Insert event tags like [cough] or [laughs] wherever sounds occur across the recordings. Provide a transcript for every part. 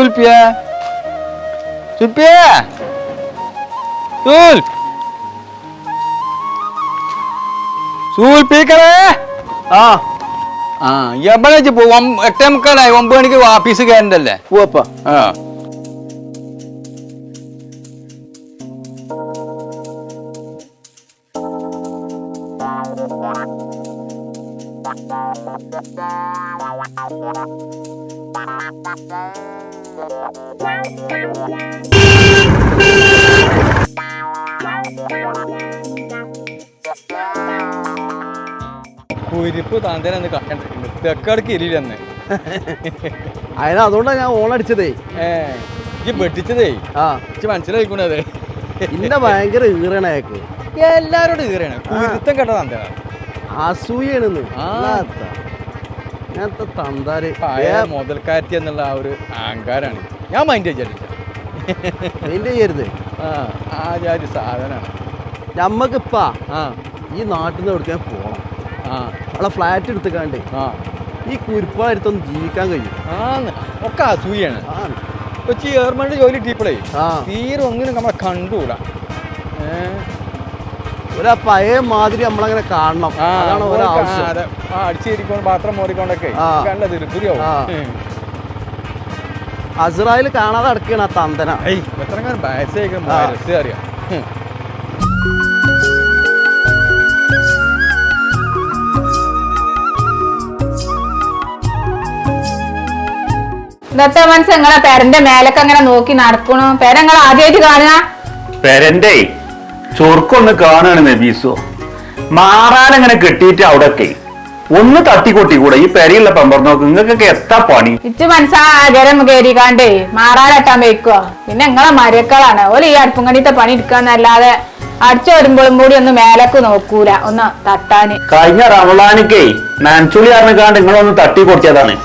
സുൽപ്പിയ സുൽപ്പിയ സുൽ സുൽപ്പിക്കണേ ആ. ആ എവിടെ പോവാം. എട്ടേ മുക്കാലായി. ഒമ്പത് മണിക്ക് ഓഫീസ് കയറണ്ടല്ലേ പോവാപ്പാ ആ. കുരിപ്പ് താന്തനെ കണ്ടു തെക്കടക്ക് ഇരില്ലെന്ന് അതിന് അതുകൊണ്ടാണ് ഞാൻ ഓൺ അടിച്ചതേ. ഏ ഈ വെട്ടിച്ചതേ ആ. ഇച്ച് മനസ്സിലായിക്കണത് ഇന്ന ഭയങ്കര ഈറണയൊക്കെ എല്ലാരോടും ഈറണ. കുരുത്തം കേട്ട താന്തന അസൂയാണെന്ന് ഞാൻ തന്താര്. മുതൽക്കാരത്തി എന്നുള്ള ആ ഒരു അഹങ്കാരാണ്. ഞാൻ മൈൻഡ് ചെയ്തിട്ടില്ല മൈൻഡ് ചെയ്യരുത്. ആ ജാതി സാധനമാണ്. നമ്മക്കിപ്പാ ഈ നാട്ടിൽ നിന്ന് എവിടേക്കാൻ പോകണം ആ. അവിടെ ഫ്ലാറ്റ് എടുത്തുക്കാണ്ട് ഈ കുരിപ്പാടുത്തൊന്നും ജീവിക്കാൻ കഴിയും. ആന്ന്. ഒക്കെ അസൂയാണ്. കൊച്ചി ഗവൺമെന്റ് ജോലി ടീപ്പിളേ ആ. തീരെ ഒന്നിനും നമ്മളെ കണ്ടുകൂടാ ഒരാ പഴയ മാതിരി നമ്മളങ്ങനെ കാണണം. അതാണ് അടിച്ചിരിക്കൊണ്ട് പാത്രം മോറിക്കൊണ്ടൊക്കെ കണ്ടത് കണ്ട തിരുപ്പുരിയാവും ആ. അസ്രായേൽ കാണാതെ അടക്കണ തന്തന. എത്ര ആ. രസം അറിയാം. ഇന്നത്തെ മനസ്സ് നിങ്ങളെ പെരന്റെ മേലൊക്കെ അങ്ങനെ നോക്കി നടക്കണു. പെര നിങ്ങൾ ആദ്യമായിട്ട് കാണുക. പെരന്റെ ചൊറുക്കൊന്ന് കാണാണ് നബീസോ. മാറാനങ്ങനെ കെട്ടിയിട്ട് അവിടൊക്കെ. ഒന്ന് തട്ടിക്കൊട്ടി കൂടെ. ഈ പെരയുള്ള പമ്പർ നോക്ക്. നിങ്ങൾക്കൊക്കെ എത്താ പണി? ഇച്ച് മനസ്സാകരം കയറി കയറിക്കാണ്ടേ മാറാനെട്ടാൻ വെക്കുക പിന്നെ നിങ്ങളെ മരക്കളാണ്. ഓൽ ഈ അടുപ്പും കണിത്തെ പണി എടുക്കാന്നല്ലാതെ അടിച്ചു വരുമ്പോഴും കൂടി ഒന്ന് മേലക്ക് നോക്കൂല. ഒന്ന് തട്ടാന്. കഴിഞ്ഞ റമളാനിക്കേ നനച്ചുളി അറിഞ്ഞാണ്ട് നിങ്ങളൊന്ന് തട്ടി കൊടുത്തതാണ്.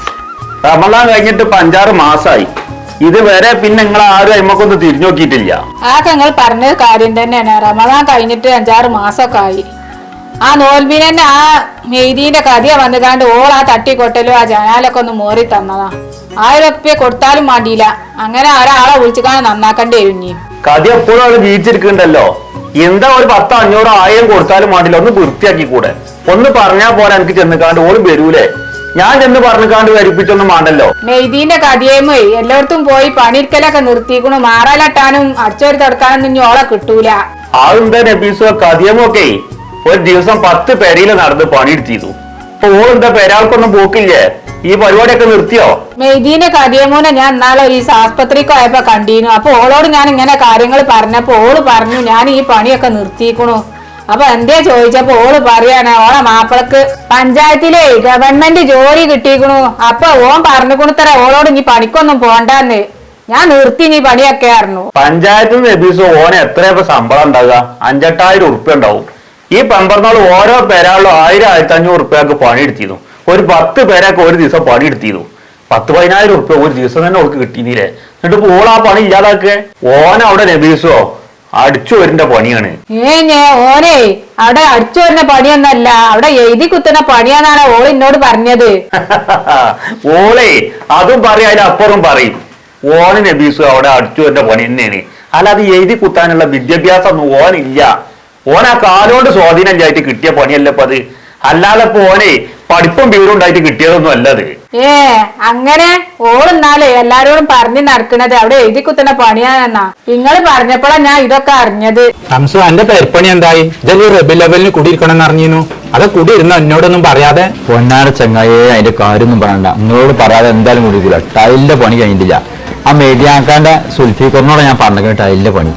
റമളാൻ കഴിഞ്ഞിട്ട് ഇപ്പൊ അഞ്ചാറ് മാസായി. ഇതുവരെ പിന്നെ നിങ്ങൾ ആരും അയിമക്കൊന്നും തിരിഞ്ഞു നോക്കിയിട്ടില്ല. ആക്കെ നിങ്ങൾ പറഞ്ഞ കാര്യം തന്നെയാണ്. റമദാൻ കഴിഞ്ഞിട്ട് അഞ്ചാറ് മാസമൊക്കെ ആയി. ആ നോൽബിന് തന്നെ ആ മെയ്തീന്റെ കഥയ വന്നതാണ്ട് ഓൾ ആ തട്ടിക്കൊട്ടലും ആ ജനാലൊക്കെ ഒന്ന് മോറി തന്നതാ. ആയിരം ഉറുപ്പ്യ കൊടുത്താലും മടിയില്ല അങ്ങനെ ഒരാളെ വിളിച്ചുകാണ്ട് നന്നാക്കണ്ടേ ഇനി. കഥ എപ്പോഴും അവിടെ ജീവിച്ചിരിക്കുന്നുണ്ടല്ലോ. എന്താ ഒരു പത്തോ അഞ്ഞൂറോ ആയിരം കൊടുത്താലും മാണ്ടില്ല ഒന്ന് വൃത്തിയാക്കി കൂടെ ഒന്ന് പറഞ്ഞാ പോലെ എനിക്ക് ചെന്നുകാണ്ട് ഓൾ വരൂലേ? ഞാൻ ചെന്ന് പറഞ്ഞുകാണ്ട് വരിപ്പിച്ചൊന്നും വേണ്ടല്ലോ മെയ്തീന്റെ കഥയേമേ എല്ലായിടത്തും പോയി പണിക്കലൊക്കെ നിർത്തിക്കണു മാറാലട്ടാനും അടിച്ചോരി തടുക്കാനൊന്നും ഇനി ഓളെ കിട്ടൂല. അതെന്താ നബീസോ? കഥയമൊക്കെ ഒരു ദിവസം പത്ത് പെരയിൽ നടന്ന് പണിയെടുത്തിരുന്നു. ഇപ്പൊ ഓളെന്താ പേരാൾക്കൊന്നും പോക്കില്ലേ? ഈ പരിപാടിയൊക്കെ നിർത്തിയോ? മെയ്തീന്റെ കഥയമോനെ ഞാൻ ഇന്നാളെ ഒരു ആസ്പത്രി ആസ്പത്രിക്ക് പോയപ്പോ കണ്ടീനു. അപ്പൊ ഓളോട് ഞാൻ ഇങ്ങനെ കാര്യങ്ങൾ പറഞ്ഞപ്പോ ഓൾ പറഞ്ഞു ഞാൻ ഈ പണിയൊക്കെ നിർത്തിക്കണു അപ്പൊ എന്തേ ചോദിച്ചപ്പോ ഓൾ പറയാണ് ഓളെ മാപ്പിളക്ക് പഞ്ചായത്തിലെ ഗവൺമെന്റ് ജോലി കിട്ടിക്കണു അപ്പൊ ഓൻ പറഞ്ഞുകൊടുത്തര ഓളോട് ഇനി പണിക്കൊന്നും പോണ്ടെന്ന്. ഞാൻ നിർത്തി നീ പണിയൊക്കെ ആയിരുന്നു. പഞ്ചായത്തിൽ നിന്ന് നബീസോ ഓനെ എത്രയൊക്കെ ശമ്പളം ഉണ്ടാകുക അഞ്ചെട്ടായിരം ഉറുപ്പ്യ ഉണ്ടാവും. ഈ പെമ്പറന്നാൾ ഓരോ പേരാളും ആയിരം ആയിരത്തി അഞ്ഞൂറ് ഉറുപ്പ്യക്ക് പണിയെടുത്തിരുന്നു ഒരു പത്ത് പേരൊക്കെ ഒരു ദിവസം പണിയെടുത്തിരുന്നു പത്ത് പതിനായിരം ഉറുപ്പ്യ ഒരു ദിവസം തന്നെ അവർക്ക് കിട്ടിയില്ലേ എന്നിട്ട് ഓൾ ആ പണി ഇല്ലാതാക്കേ? ഓൻ അവിടെ നബീസോ അടിച്ചു വരേണ്ട പണിയാണ്. ഏ ഞേ ഓനെ അവിടെ അടിച്ചു വരുന്ന പണിയൊന്നല്ല. അവിടെ എഴുതി കുത്തുന്ന പണിയാന്നാണ് ഓൾ എന്നോട് പറഞ്ഞത്. [laughs] ഓളെ അതും പറയും അതിനപ്പുറം പറയും. ഓന് നബീസു അവിടെ അടിച്ചു വരുന്ന പണി തന്നെയാണ്. അല്ലാതെ എഴുതി കുത്താനുള്ള വിദ്യാഭ്യാസം ഒന്നും ഓനില്ല. ഓൻ ആ കാലോണ്ട് സ്വാധീനം ചായിട്ട് കിട്ടിയ പണിയല്ല ഇപ്പൊ അത്. അല്ലാതെ ഇപ്പൊ ഓനെ പഠിപ്പും വീടും ഉണ്ടായിട്ട് കിട്ടിയതൊന്നും അല്ലത് ഏ അങ്ങനെ ഓളെന്നാലേ എല്ലാരോടും പറഞ്ഞു നടക്കണത്. അവിടെ എഴുതി കുത്തുന്ന പണിയാണെന്നാ. നിങ്ങൾ പറഞ്ഞപ്പോഴാ ഞാൻ ഇതൊക്കെ അറിഞ്ഞത്. തംസു എന്റെ പെരുപ്പണി എന്തായി? ഇതൊരു റബി ലെവലിന് കുടിയിരിക്കണം എന്ന് അറിഞ്ഞിരുന്നു. അത് കുടി ഇരുന്ന എന്നോടൊന്നും പറയാതെ? പൊന്നാട് ചങ്ങായെ അതിന്റെ കാര്യമൊന്നും പറയണ്ട. നിങ്ങളോട് പറയാതെ എന്തായാലും കുടിക്കില്ല ടൈലിന്റെ പണി കഴിഞ്ഞിട്ടില്ല. ആ മേഡിയാക്കാന്റെ സുൽഫിക്കറിനോട് ഞാൻ പറഞ്ഞിട്ടുണ്ട് ടൈലിന്റെ പണി.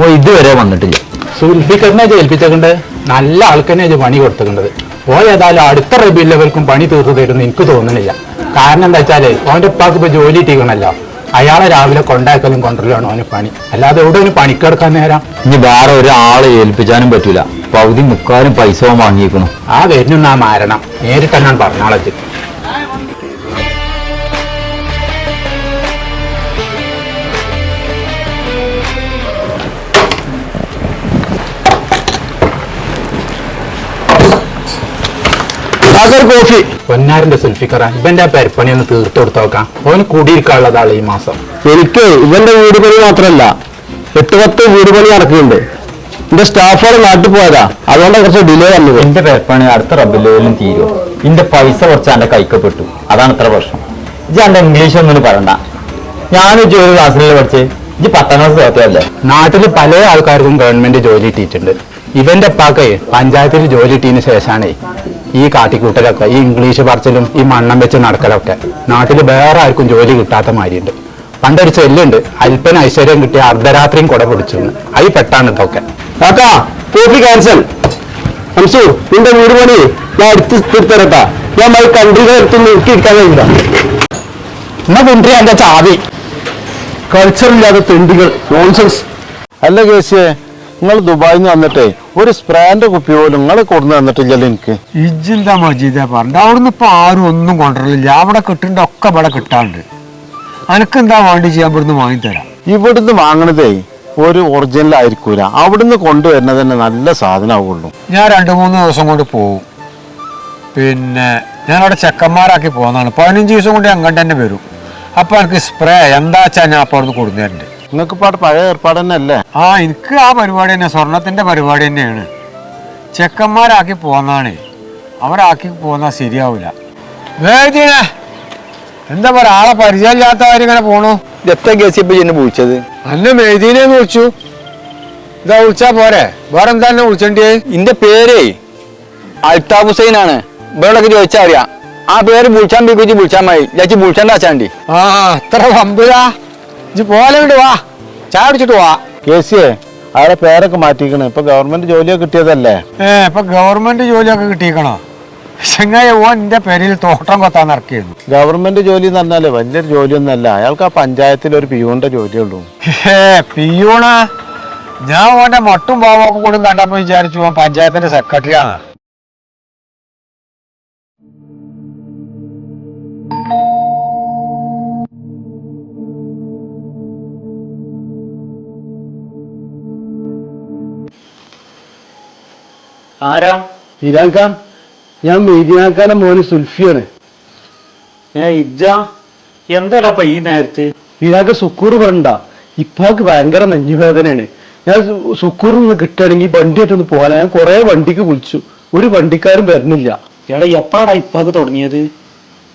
ഓ ഇതുവരെ വന്നിട്ടില്ല. സുൽഫിക്കറിനെ ഏൽപ്പിച്ചിട്ടുണ്ട് നല്ല ആൾക്കന്നെ ഇത് പണി കൊടുത്തിട്ടുണ്ടത് ഓ ഏതായാലും അടുത്ത റബി ലെവൽക്കും പണി തീർത്തു തരുമെന്ന് എനിക്ക് തോന്നുന്നില്ല കാരണം എന്താ വെച്ചാൽ ഓന്റെ ഉപ്പാക്ക് ഇപ്പൊ ജോലി ഇട്ടിക്കണല്ലോ അയാളെ രാവിലെ കൊണ്ടാക്കലും കൊണ്ടല്ലാണ് ഓന് പണി. അല്ലാതെ എവിടെ ഓന് പണിക്കെടുക്കാൻ നേരം? ഇനി വേറെ ഒരാളെ ഏൽപ്പിച്ചാനും പറ്റൂല. പകുതി മുക്കാലും പൈസ ഓൻ ആ വരുന്ന മാരണം. നേരിട്ടാണ് തന്നെ പറഞ്ഞാളത് കോഫി. പൊന്നാരന്റെ സുൽഫിക്കറ ഇവന്റെ ആ പരിപ്പണി ഒന്ന് തീർത്തു കൊടുത്തു നോക്കാം. ഓന് കൂടിയിരിക്കാനുള്ളതാണ് ഈ മാസം. എനിക്ക് ഇവന്റെ വീട് പണി മാത്രല്ല എട്ട് പത്ത് വീട് പണി നടക്കുന്നുണ്ട് എന്റെ സ്റ്റാഫോടെ നാട്ടിൽ പോയതാ. അതുകൊണ്ട് കുറച്ച് ഡിലേ വന്നത്. എന്റെ പരിപ്പണി അടുത്ത റബ്ബിലും തീരും. എന്റെ പൈസ കുറച്ച് എന്റെ കൈക്കപ്പെട്ടു അതാണ് ഇത്ര പ്രശ്നം. ഇജ് എന്റെ ഇംഗ്ലീഷ് ഒന്നും പറയണ്ട. ഞാൻ ഒരു ക്ലാസ്സിൽ പഠിച്ച് ഇജ് പത്താം ക്ലാസ് തോറ്റല്ലേ നാട്ടിൽ പല ആൾക്കാർക്കും ഗവൺമെന്റ് ജോലി ഇട്ടിട്ടുണ്ട് ഇവന്റെ അപ്പാക്കേ പഞ്ചായത്തിൽ ജോലി ഇട്ടതിന് ശേഷമാണ് ഈ കാട്ടിക്കൂട്ടലൊക്കെ ഈ ഇംഗ്ലീഷ് പറച്ചിലും ഈ മണ്ണം വെച്ച് നടക്കലൊക്കെ നാട്ടിൽ വേറെ ആർക്കും ജോലി കിട്ടാത്ത മാതിരിയുണ്ട്. പണ്ടൊരു ചെല്ലുണ്ട് അല്പന ഐശ്വര്യം കിട്ടിയ അർദ്ധരാത്രിയും കുട പിടിച്ചു അതിൽ പെട്ടാണ് ഇതൊക്കെ. ക്യാൻസൽ ഹംസു നിന്റെ വീട് പണി ഞാൻ എടുത്ത് തീർത്തരട്ടാ. ഞാൻ മൈ കൺട്രികൾ എടുത്തൊന്നും എനിക്ക് ഇരിക്കാൻ കഴിയില്ല. എന്നാ കുണ്ടി എന്റെ ചാവി? കൾച്ചറില്ലാത്ത തെണ്ടികൾ നോൺസെൻസ് അല്ല കേസിയെ നിങ്ങൾ ദുബായിൽ നിന്ന് വന്നിട്ടേ ഒരു സ്പ്രാൻഡ് കുപ്പി പോലും നിങ്ങൾ കൊണ്ടു തന്നിട്ടില്ലല്ലോ എനിക്ക്. ഇജില്ല മജീദ പറഞ്ഞ അവിടുന്ന് ഇപ്പൊ ആരും ഒന്നും കൊണ്ടുവരില്ല അവിടെ കിട്ടേണ്ട ഒക്കെ ഇവിടെ കിട്ടാണ്ട് അനക്ക് എന്താ വേണ്ടി ചെയ്യാൻ ഇവിടുന്ന് വാങ്ങിത്തരാം ഇവിടുന്ന് വാങ്ങണതേ ഒരു ഒറിജിനൽ ആയിരിക്കൂല. അവിടുന്ന് കൊണ്ടുവരുന്നത് തന്നെ നല്ല സാധനമാവുള്ളൂ. ഞാൻ രണ്ട് മൂന്ന് ദിവസം കൊണ്ട് പോകും പിന്നെ ഞാൻ അവിടെ ചെക്കന്മാരാക്കി പോകുന്നതാണ്. പതിനഞ്ച് ദിവസം കൊണ്ട് അങ്ങോട്ട് തന്നെ വരും. അപ്പൊ എനിക്ക് സ്പ്രേ എന്താ വെച്ചാൽ ഞാൻ അപ്പോൾ അവിടുന്ന് കൊടുക്കുന്നുണ്ട് നിങ്ങൾക്ക് പാട്ട് പഴയ ഏർപ്പാട് തന്നെ അല്ലേ ആ എനിക്ക് ആ പരിപാടി തന്നെ സ്വർണത്തിന്റെ പരിപാടി തന്നെയാണ്. ചെക്കന്മാരാക്കി പോന്നാണ്. അവരാക്കി പോന്നാ ശരിയാവില്ല വേദിനെ എന്താ പറയാ ആളെ പരിചയമില്ലാത്ത കാര്യം ഇങ്ങനെ പോണു? എത്ര വിളിച്ചത്? അന്നെ മെയ്തീനെ വിളിച്ചു. ഇതാ വിളിച്ചാ പോരെ. വേറെ എന്താ എന്നെ വിളിച്ചേ ഇന്റെ പേരേ ഹുസൈൻ ആണ് ഇവരോടൊക്കെ ചോദിച്ചാ അറിയാം. ആ പേര് വിളിച്ചാൻ വിളിച്ചാൽ മതി. ചേച്ചി വിളിച്ചാണ്ടാച്ചാണ്ടി ആ അത്ര വമ്പുരാ. ഇജ്ജ് പോലെ വാ. ചായ അടിച്ചിട്ട് വാ കേസിയെ അയാളെ പേരൊക്കെ മാറ്റിക്കണ് ഇപ്പൊ ഗവൺമെന്റ് ജോലിയൊക്കെ കിട്ടിയതല്ലേ? ഏ ഇപ്പൊ ഗവൺമെന്റ് ജോലിയൊക്കെ കിട്ടിയിക്കണോ? ചെങ്ങായി ഓൻ എന്റെ പേരിൽ തോട്ടം കൊത്താൻ ഇറക്കിയിരുന്നു. ഗവൺമെന്റ് ജോലി എന്ന് പറഞ്ഞാൽ വലിയൊരു ജോലിയൊന്നല്ല അയാൾക്ക് ആ പഞ്ചായത്തിൽ ഒരു പിയൂണിന്റെ ജോലിയുള്ളൂ. ഏ പിയൂണ? ഞാൻ ഓന്റെ മട്ടും പാവൊക്കെ കൂടും കണ്ടപ്പോ വിചാരിച്ചു ഓൻ പഞ്ചായത്തിന്റെ സെക്രട്ടറി ആരാ? ഇരാൻഖാൻ ഞാൻ മെയ്തിനാക്കാന്റെ മോന് സുൽഫിയാണ്. ഏ ഇജ്ജ. എന്താടാ ഈ നേരത്ത്? ഇരാക്ക് സുക്കൂർ പറണ്ട ഇപ്പാക്ക് ഭയങ്കര നെഞ്ഞുവേദനയാണ്. ഞാൻ സുക്കൂർ നിന്ന് കിട്ടുകയാണെങ്കിൽ വണ്ടിയായിട്ടൊന്ന് പോകാൻ. ഞാൻ കുറെ വണ്ടിക്ക് വിളിച്ചു. ഒരു വണ്ടിക്കാരും വരുന്നില്ല. എടാ എപ്പാടാ ഇപ്പാക്ക് തുടങ്ങിയത്?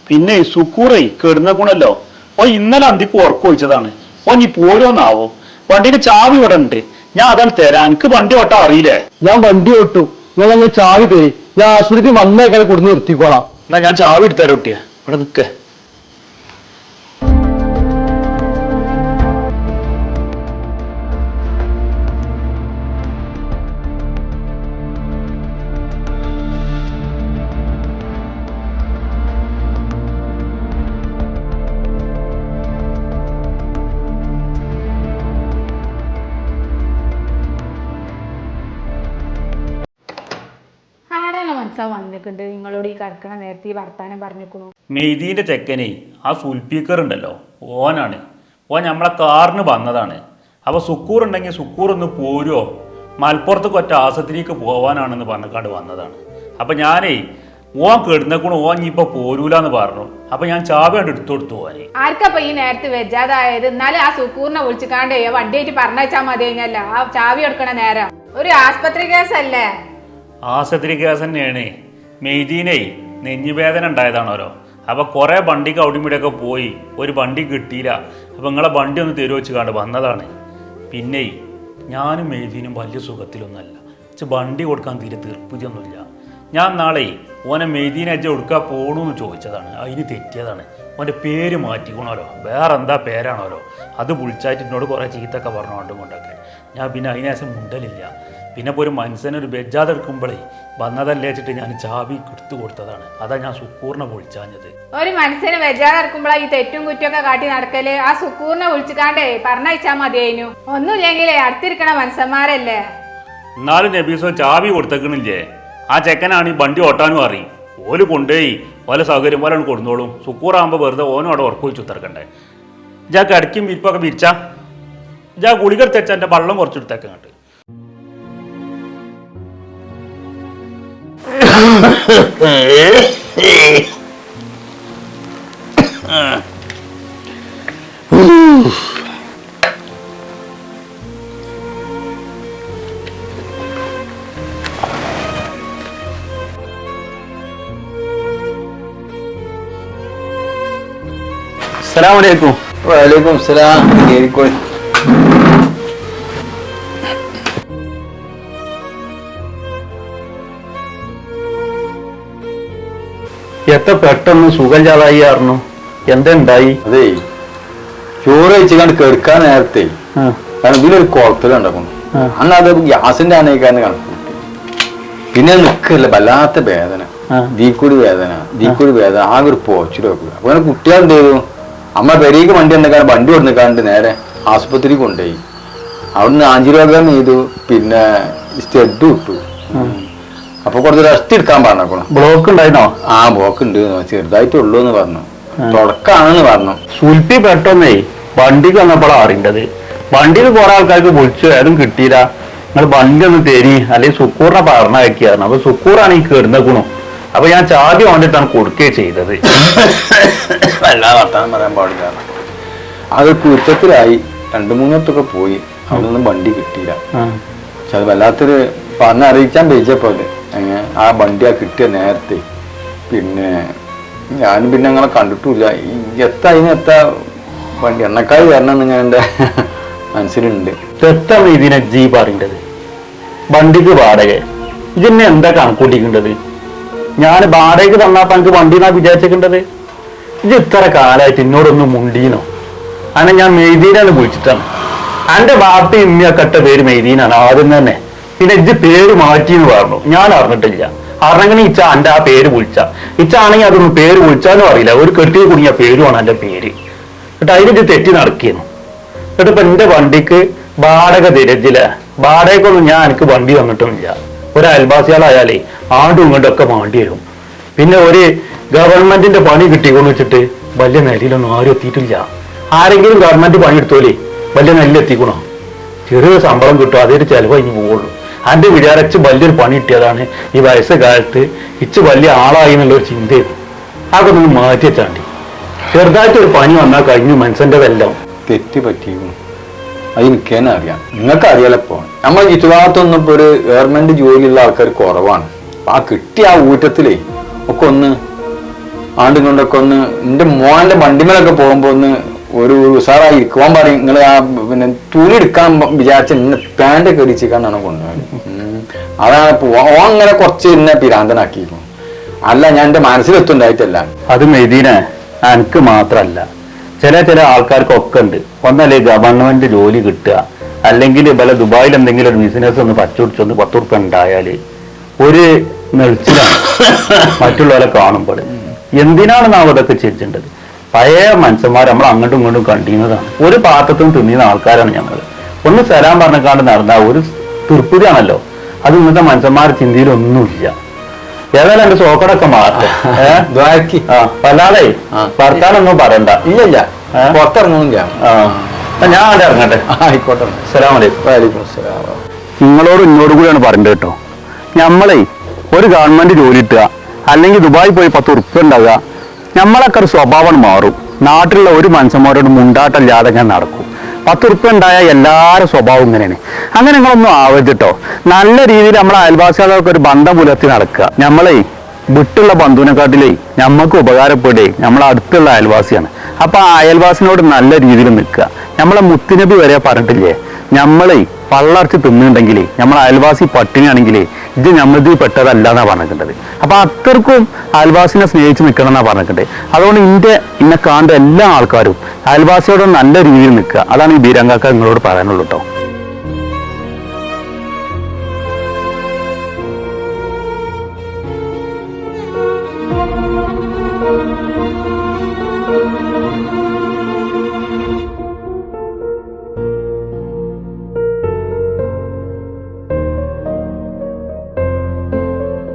പിന്നെ സുക്കൂറേ കെടുന്ന ഗുണല്ലോ. ഓ ഇന്നലെ അന്തിക്ക് ഉറക്കം ഒഴിച്ചതാണ്. ഓ നീ പോരോന്നാവോ വണ്ടിന്റെ ചാവി ഇവിടെ ഉണ്ട് ഞാൻ അതാണ് തരാം. എനിക്ക് വണ്ടി ഓട്ടാ അറിയില്ലേ? ഞാൻ വണ്ടി ഓട്ടു. അങ്ങ് ചാവി തരി. ഞാൻ ആശുപത്രി വന്നേക്കാനെ കൊടുന്ന് നിർത്തിക്കോളാം. എന്നാ ഞാൻ ചാവി എടുത്തരാം കുട്ടിയെ. ഇവിടെ നിൽക്കേ വന്നിട്ടുണ്ട് നിങ്ങളോട് ഈ കറക്കണ നേരത്തെ ഈ വർത്താനം പറഞ്ഞിരിക്കണു മെയ്തീന്റെ ചെക്കനെ ആ സുൽപീക്കർ ഉണ്ടല്ലോ ഓനാണ്. ഓൻ നമ്മളെ കാറിന് വന്നതാണ്. അപ്പൊ സുക്കൂർ ഉണ്ടെങ്കിൽ സുക്കൂർ ഒന്ന് പോരുമോ മലപ്പുറത്ത് ഒറ്റ ആസത്തിലേക്ക് പോവാനാണെന്ന് പറഞ്ഞക്കാട് വന്നതാണ്. അപ്പൊ ഞാനേ ഓൻ കെടുന്നക്കുണ് ഓൻ ഇപ്പൊ പോരൂലെന്ന് പറഞ്ഞു. അപ്പൊ ഞാൻ ചാവി കണ്ട് എടുത്തു കൊടുത്തു പോവാനേ ആർക്കപ്പൊ ഈ നേരത്തെ വെജാതായത്? എന്നാലും ആ സുക്കൂറിനെ വിളിച്ചു കാണ്ടേ വണ്ടിയായിട്ട് പറഞ്ഞാൽ മതി കഴിഞ്ഞല്ല ആ ചാവി എടുക്കണ നേരം. ഒരു ആസ്പത്രി കേസല്ലേ? ആസത്തിരി കേസ് തന്നെയാണ്. മെയ്തീനെ നെഞ്ഞുവേദന ഉണ്ടായതാണോരോ? അപ്പൊ കുറെ വണ്ടിക്ക് അവിടെയും പോയി ഒരു വണ്ടി കിട്ടിയില്ല. അപ്പൊ നിങ്ങളെ വണ്ടി ഒന്ന് തരുവ വെച്ച് കണ്ട് വന്നതാണ്. പിന്നെ ഞാനും മെയ്തീനും വലിയ സുഖത്തിലൊന്നല്ല പക്ഷെ വണ്ടി കൊടുക്കാൻ തീരെ തീർപ്പുതിയൊന്നുമില്ല. ഞാൻ നാളെ ഓനെ മെയ്തീനെ അജ്ജ കൊടുക്കാൻ പോകണമെന്ന് ചോദിച്ചതാണ്. അതിന് തെറ്റിയതാണ്. ഓന്റെ പേര് മാറ്റിക്കണോരോ? വേറെ എന്താ പേരാണോരോ? അത് വിളിച്ചായിട്ട് എന്നോട് കുറേ ചീത്തൊക്കെ പറഞ്ഞു കൊണ്ടും കൊണ്ടൊക്കെ ഞാൻ പിന്നെ അതിനേശം മുണ്ടലില്ല. പിന്നെ ഇപ്പോൾ ഒരു മനുഷ്യനൊരു ബെജാതെ എടുക്കുമ്പോഴേ വന്നതല്ലേ വെച്ചിട്ട് ഞാൻ ചാവി കൊടുത്തു കൊടുത്തതാണ്. അതാ ഞാൻ സുക്കൂറിനെ വിളിച്ചാഞ്ഞത്. ഒരു മനസ്സിന് വെജാതെ ഇറക്കുമ്പോഴാ ഈ തെറ്റും കുറ്റമൊക്കെ കാട്ടി നടക്കൽ. ആ സുക്കൂറിനെ വിളിച്ചിക്കാണ്ടേ പറഞ്ഞയച്ചാ മതിയായിനു ഒന്നുമില്ലെങ്കിലേ അടുത്തിരിക്കണ മനുഷ്യന്മാരല്ലേ? എന്നാലും നബീസോ ചാവി കൊടുത്തേക്കണില്ലേ? ആ ചെക്കനാണ് ഈ വണ്ടി ഓട്ടാനും അറിയും. ഓൽ കൊണ്ടുപോയി ഓല സൗകര്യം പോലെ കൊടുന്നോളും. സുക്കൂറാകുമ്പോൾ വെറുതെ ഓനും അവിടെ ഉറപ്പ് വെച്ച് ഉത്തർക്കണ്ടേ ഇജാക്ക് അടിക്കും വിരിപ്പൊക്കെ വിരിച്ചാ? ഇജാ ഗുളിക എടുത്തേച്ചാ എന്റെ വള്ളം കുറച്ചെടുത്തേക്കങ്ങട്ട് അസ്സലാമലൈക്കും വലൈക്കും സലാം കേറിക്കോളി എത്ര പെട്ടെന്ന് സുഖം ചാതായി ആയിരുന്നു എന്തുണ്ടായി? അതേ ചോറ് കഴിച്ചുകൊണ്ട് കെടുക്കാൻ നേരത്തെ ഇതിലൊരു കുളത്തിലുണ്ടാക്കുന്നു അന്ന് അത് ഗ്യാസിന്റെ ആനയിക്കാന്ന് കണക്കൂട്ടി പിന്നെ നിൽക്കില്ല വല്ലാത്ത വേദന. ദീക്കുടി വേദന ദീക്കൂടി വേദന ആകെ ഒരു പോച്ചിട്ട് വെക്കുക. അപ്പൊ അങ്ങനെ കുട്ടികൾ എന്ത് ചെയ്തു? അമ്മ പെരേക്ക് വണ്ടി വന്നിക്കാൻ വണ്ടി കൊടുക്കാണ്ട് നേരെ ആസ്പത്രി കൊണ്ടുപോയി. അവിടുന്ന് ആഞ്ചിരോഗം ചെയ്തു പിന്നെ സ്റ്റെഡ് വിട്ടു അപ്പൊ കുറച്ച് റെസ്റ്റ് എടുക്കാൻ പറഞ്ഞേക്കണം. ബ്ലോക്ക് ഉണ്ടായിരുന്നോ? ആ ബ്ലോക്ക് പോക്കുണ്ട് ചെറുതായിട്ടുള്ളൂ എന്ന് പറഞ്ഞു തുടക്കാണെന്ന് പറഞ്ഞു. സുൽപ്പി പെട്ടെന്നേ വണ്ടിക്ക് വന്നപ്പോഴാണ് അറിയേണ്ടത്. വണ്ടിയിൽ കുറെ ആൾക്കാർക്ക് വിളിച്ചു ആരും കിട്ടിയില്ല. നിങ്ങൾ വണ്ടി ഒന്ന് തരി. അല്ലെങ്കിൽ സുക്കൂറിനെ പറഞ്ഞയക്കിയായിരുന്നു അപ്പൊ സുക്കൂറാണ് ഈ ഗുണം അപ്പൊ ഞാൻ ചാദ്യം വന്നിട്ടാണ് കൊടുക്കുകയും ചെയ്തത്. [coughs] എല്ലാ വർത്താനം പറയാൻ പാടില്ല. അത് കുറ്റത്തിലായി രണ്ടു മൂന്നിടത്തൊക്കെ പോയി. അവിടെ നിന്നും വണ്ടി കിട്ടിയില്ല. പക്ഷെ അത് വല്ലാത്തൊരു പറഞ്ഞറിയിക്കാൻ അത് അങ്ങനെ ആ വണ്ടി ആ കിട്ടിയ നേരത്തെ. പിന്നെ ഞാൻ പിന്നെ അങ്ങനെ കണ്ടിട്ടില്ല എത്ത അതിന് എത്ത വണ്ടി. എണ്ണക്കായി വരണം എന്ന് ഞാൻ എന്റെ മനസ്സിലുണ്ട്. എത്താണ് ഇതിനെ ജീ പറയേണ്ടത് വണ്ടിക്ക് വാടക. ഇതിനെ എന്താ കണക്കൂട്ടിക്കേണ്ടത്? ഞാൻ വാടകയ്ക്ക് തന്നപ്പോ എനിക്ക് വണ്ടി എന്നാ വിചാരിച്ചിട്ടുണ്ടത് ഇത് ഇത്ര കാലമായിട്ട് എന്നോടൊന്ന് മുണ്ടീനോ? അങ്ങനെ ഞാൻ മെയ്തീനാണ് വിളിച്ചിട്ടാണ്. എന്റെ വാർത്ത ഇമ്മയൊക്കെ പേര് മെയ്തീനാണ് ആദ്യം തന്നെ. പിന്നെ ഇജ്ജ് പേര് മാറ്റി എന്ന് പറഞ്ഞു. ഞാൻ അറിഞ്ഞിട്ടില്ല. അറിഞ്ഞങ്ങനെ ഇച്ച എന്റെ ആ പേര് വിളിച്ച. ഇച്ച ആണെങ്കിൽ അതൊന്നും പേര് വിളിച്ചാലും അറിയില്ല. ഒരു കെട്ടിയ കുടുങ്ങിയ പേരുമാണ് എന്റെ പേര്. എന്നിട്ട് അതിന് തെറ്റി നടക്കിയെന്നു എന്നിട്ട് ഇപ്പൊ എന്റെ വണ്ടിക്ക് വാടക തിരച്ചില്ല വാടകയ്ക്കൊന്നും ഞാൻ എനിക്ക് വണ്ടി തന്നിട്ടുമില്ല ഒരു അയൽവാസികളായാലേ ആണ്ടും ഇങ്ങോട്ടൊക്കെ വേണ്ടി വരും. പിന്നെ ഒരു ഗവൺമെന്റിന്റെ പണി കിട്ടിക്കൊന്ന് വെച്ചിട്ട് വലിയ നിലയിലൊന്നും ആരും എത്തിയിട്ടില്ല. ആരെങ്കിലും ഗവൺമെന്റ് പണി എടുത്തോലേ വലിയ നിലയിൽ എത്തിക്കണോ ചെറിയ ശമ്പളം കിട്ടും. അതൊരു ചെലവ് ഇനി പോവുള്ളൂ. അതിന്റെ വിചാരിച്ച് വലിയൊരു പണി കിട്ടിയതാണ്. ഈ വയസ്സ് കാലത്ത് ഇച്ച് വലിയ ആളായി എന്നുള്ളൊരു ചിന്തയായിരുന്നു അതൊക്കെ ഒന്ന് മാറ്റി വെച്ചാണ്ടി. ചെറുതായിട്ട് ഒരു പണി വന്നാൽ കഴിഞ്ഞു മനസ്സിന്റെതെല്ലാം തെറ്റ് പറ്റിയിരുന്നു അത് എനിക്ക് തന്നെ അറിയാം. നിങ്ങൾക്ക് അറിയാലപ്പോ നമ്മൾ ചുറ്റുഭാഗത്തൊന്നും ഇപ്പൊ ഒരു ഗവൺമെന്റ് ജോലിയുള്ള ആൾക്കാർ കുറവാണ്. ആ കിട്ടിയ ആ ഊറ്റത്തിലേ ഒക്കെ ഒന്ന് ആണ്ടും ഒന്ന് എന്റെ മോന്റെ വണ്ടിമേലൊക്കെ പോകുമ്പോ ഒന്ന് ഒരു ഉഷാറായി ഇരിക്കുവാൻ പറയും. നിങ്ങൾ ആ പിന്നെ തുണി എടുക്കാൻ വിചാരിച്ച ഇന്ന പാന്റൊക്കെ ഇടിച്ചിക്കാന്നാണ് കൊണ്ടുപോയത്. അതാണ് ഓൻ അങ്ങനെ കുറച്ച് എന്നെ പിരാന്തനാക്കിയിരുന്നു അല്ല ഞാൻ എന്റെ മനസ്സിലെത്തുണ്ടായിട്ടല്ല അത് മെയ്തീന എനിക്ക് മാത്രല്ല. ചില ചില ആൾക്കാർക്കൊക്കെ ഉണ്ട്. ഒന്നല്ലേ ഗവൺമെന്റ് ജോലി കിട്ടുക. അല്ലെങ്കിൽ പല ദുബായിൽ എന്തെങ്കിലും ഒരു ബിസിനസ് ഒന്ന് പച്ചുപിടിച്ചൊന്ന് പത്ത് ഉറുപ്പ ഉണ്ടായാൽ ഒരു മെളിച്ചിലാണ് മറ്റുള്ളവരെ കാണുമ്പോൾ. എന്തിനാണ് നാം അതൊക്കെ ചിരിച്ചിട്ടത്? പഴയ മനുഷ്യന്മാർ നമ്മൾ അങ്ങോട്ടും ഇങ്ങോട്ടും കണ്ടിരുന്നതാണ് ഒരു പാത്രത്തും നിന്ന് തിന്നിയുന്ന ആൾക്കാരാണ് ഞങ്ങൾ ഒന്ന് സലാം പറഞ്ഞക്കാണ്ട് നടന്ന ഒരു തുർപ്പുരാണല്ലോ അത് ഇന്നത്തെ മനുഷ്യന്മാരുടെ ചിന്തയിലൊന്നുമില്ല. ഏതായാലും എന്റെ സോക്കടൊക്കെ മാറട്ടെ. [laughs] ആ വല്ലാതെ ആ. വർത്താനൊന്നും പറയണ്ട. ഇല്ല? പുറത്തിറങ്ങുന്നില്ല ഞാൻ അവിടെ ഇറങ്ങട്ടെ. ആയിക്കോട്ടെ. അലൈക്കും വലൈക്കും അസ്സലാം. നിങ്ങളോട് ഇന്നോട് കൂടിയാണ് പറയേണ്ടത് കേട്ടോ. നമ്മളെ ഒരു ഗവൺമെന്റ് ജോലി കിട്ടുക അല്ലെങ്കിൽ ദുബായി പോയി പത്ത് ഉറുപ്പ്യ ഉണ്ടാകുക നമ്മളൊക്കെ ഒരു സ്വഭാവം മാറും. നാട്ടിലുള്ള ഒരു മനുഷ്യന്മാരോട് മുണ്ടാട്ടല്ലാതെ ഞാൻ നടക്കും. പത്ത് ഉറുപ്പ്യ ഉണ്ടായ എല്ലാവരും സ്വഭാവം ഇങ്ങനെയാണ്. അങ്ങനെ നിങ്ങളൊന്നും ആവരുത് നല്ല രീതിയിൽ നമ്മളെ അയൽവാസികളൊക്കെ ഒരു ബന്ധം പുലർത്തി നടക്കുക. നമ്മളെ വിട്ടുള്ള ബന്ധുവിനെക്കാട്ടിലേ നമ്മക്ക് ഉപകാരപ്പെടേ നമ്മളെ അടുത്തുള്ള അയൽവാസിയാണ്. അപ്പൊ ആ അയൽവാസിനോട് നല്ല രീതിയിൽ നിൽക്കുക. നമ്മളെ മുത്തുനബി വരെ പറഞ്ഞിട്ടില്ലേ? നമ്മളെ പള്ളർച്ച് തിന്നുണ്ടെങ്കിൽ നമ്മൾ അയൽവാസി പട്ടിണിയാണെങ്കിൽ ഇത് നമ്മളിത് പെട്ടതല്ല എന്നാ പറഞ്ഞിട്ടുണ്ട് അപ്പൊ അത്രക്കും അയൽവാസിനെ സ്നേഹിച്ച് നിൽക്കണം എന്നാ പറഞ്ഞിട്ടുണ്ട് അതുകൊണ്ട് ഇന്റെ ഇന്നെ കാണേണ്ട എല്ലാ ആൾക്കാരും അയൽവാസിയോട് നല്ല രീതിയിൽ നിൽക്കുക. അതാണ് ഈ ബീരങ്കാക്ക നിങ്ങളോട് പറയാനുള്ളൂ കേട്ടോ